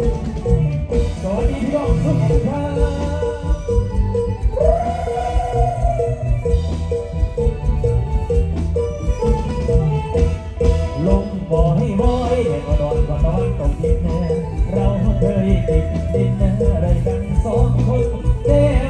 สวัสดีพี่งทุกลมบ่ให้บอยก็นอนก็นอนตรงที่แน่เราเคยติดดินอะไรกันสองคนเจ้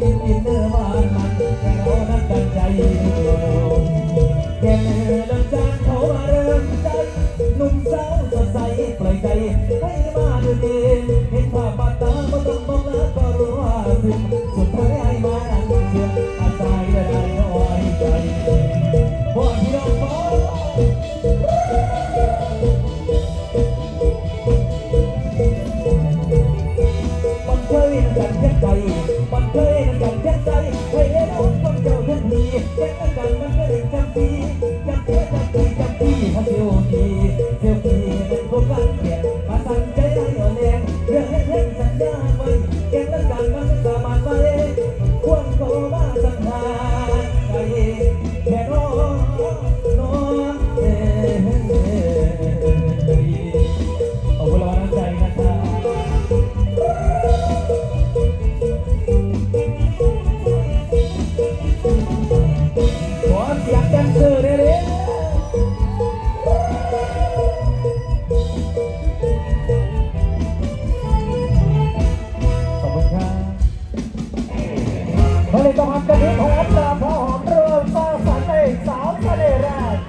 ดินดินเนื้อบ้านมันแก้วนรันใจเดียวแก้วนั้นจางเขาเริ่มใจหนุ่มสาวสดใสปลใจให้มาดูดีเห็นภาพบาดตาก็ต้องมองแล้วก็รู้ว่าสุดสุดท้ายให้มาดันเชื่ออาศัยได้น้อใจพ่อพี่น้องพ่อบางเคกันยักใ baby. เวขอบคุณครับเขาเลยต้องอัพกันเองของอัพ